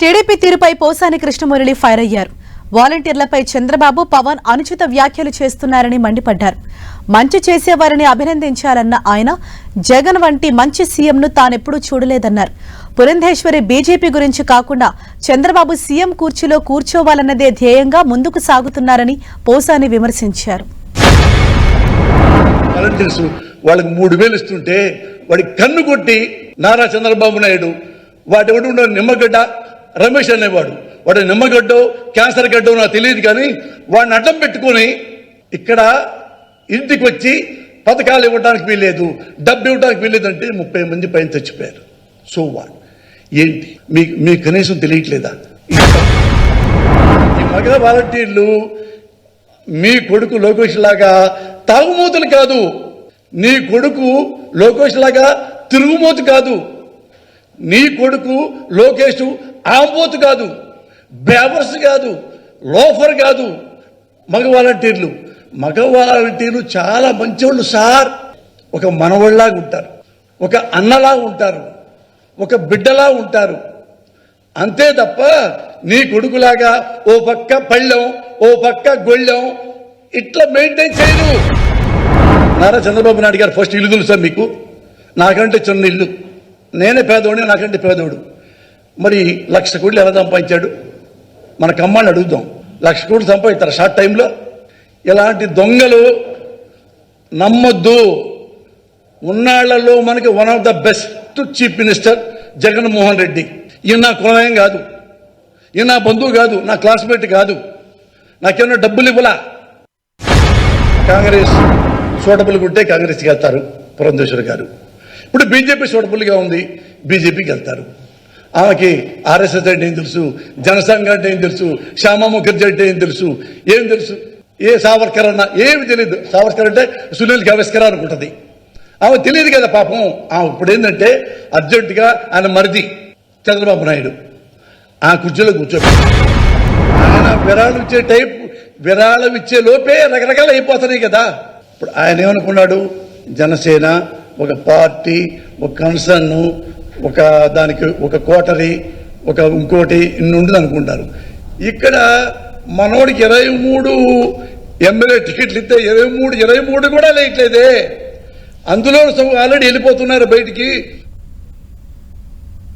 TDP తీరుపై Posani Krishna Murali fire అయ్యారు. వాలంటీర్లపై చంద్రబాబు పవన్ అనుచిత వ్యాఖ్యలు చేస్తున్నారని మండిపడ్డారు. మంచి చేసేవారిని అభినందించాలన్న ఆయన జగన్ వంటి మంచి సీఎంను తానెప్పుడూ చూడలేదన్నారు. పురంధేశ్వరి బీజేపీ గురించి కాకుండా చంద్రబాబు సీఎం కూర్చులో కూర్చోవాలన్నదే ధ్యేయంగా ముందుకు సాగుతున్నారని పోసాని విమర్శించారు. వాళ్ళకి మూడు వేలు ఇస్తుంటే కన్ను కొట్టి నారా చంద్రబాబు నాయుడు వాటి నిమ్మగడ్డ రమేష్ అనేవాడు. వాడు నిమ్మగడ్డో క్యాన్సర్ గడ్డో నాకు తెలియదు కానీ వాడిని అడ్డం పెట్టుకొని ఇక్కడ ఇంటికి వచ్చి పథకాలు ఇవ్వడానికి వీల్లేదు డబ్బు ఇవ్వడానికి వీల్లేదు అంటే ముప్పై మంది పైన చచ్చిపోయారు. సో వాట్ ఏంటి? మీకు మీకు కనీసం తెలియట్లేదా? ఈ మగ వాలంటీర్లు మీ కొడుకు లోకేష్ లాగా తాగుమూతలు కాదు. నీ కొడుకు లోకేష్ లాగా తిరుగుమూతు కాదు. నీ కొడుకు లోకేష్ ఆంబోత్ కాదు బేవర్స్ కాదు లోఫర్ కాదు మగ వాలంటీర్లు మగ వాలంటీర్లు చాలా మంచివాళ్ళు సార్. ఒక మనవళ్ళలాగా ఉంటారు ఒక అన్నలా ఉంటారు ఒక బిడ్డలా ఉంటారు. అంతే తప్ప నీ కొడుకులాగా ఓ పక్క పళ్ళెం ఓ పక్క గొళ్ళెం ఇట్లా మెయింటైన్ చేయరు నారా చంద్రబాబు నాయుడు గారు ఫస్ట్ ఇల్లు తెలుసా మీకు? నాకంటే చిన్న ఇల్లు. నేనే పేదోడిని నాకంటే పేదోడు. మరి లక్ష కోట్లు ఎలా సంపాదించాడు? మన కమ్మాన్ని అడుగుదాం. లక్ష కోట్లు సంపాదిస్తారు షార్ట్ టైంలో? ఇలాంటి దొంగలు నమ్మొద్దు. ఉన్నాళ్ళలో మనకి one of the best chief minister Jaganmohan Reddy. ఈయన నా కులమేం కాదు. ఈయన నా బంధువు కాదు. నా క్లాస్మేట్ కాదు. నాకేమన్నా డబ్బులు ఇవ్వలా? కాంగ్రెస్ సూటబుల్గా ఉంటే కాంగ్రెస్కి వెళ్తారు పురంధేశ్వర్ గారు. ఇప్పుడు బీజేపీ సూటబుల్గా ఉంది. బీజేపీకి వెళ్తారు. ఆమెకి ఆర్ఎస్ఎస్ అంటే ఏం తెలుసు? జనసంఘ అంటే ఏం తెలుసు? శ్యామ ముఖర్జీ అంటే ఏం తెలుసు? ఏం తెలుసు? ఏ సావర్కర్ అన్న ఏమి తెలియదు. సావర్కర్ అంటే సునీల్ గవేస్కర్ అనుకుంటుంది. ఆమె తెలియదు కదా పాపం. ఆమె ఇప్పుడు ఏంటంటే అర్జెంటుగా ఆయన మరిది చంద్రబాబు నాయుడు. ఆ కుర్చీలో కూర్చోబెట్టి ఆయన విరాళం ఇచ్చే టైప్ విరాళం ఇచ్చే లోపే రకరకాలు అయిపోతున్నాయి కదా. ఇప్పుడు ఆయన ఏమనుకున్నాడు? జనసేన ఒక పార్టీ ఒక కన్సర్న్ ఒక దానికి ఒక కోటరీ ఒక ఇంకోటి ఇన్ని ఉండదు అనుకుంటారు ఇక్కడ మనోడికి ఇరవై మూడు ఎమ్మెల్యే టికెట్లు ఇస్తే ఇరవై మూడు ఇరవై మూడు కూడా లేట్లేదే. అందులో ఆల్రెడీ వెళ్ళిపోతున్నారు బయటికి.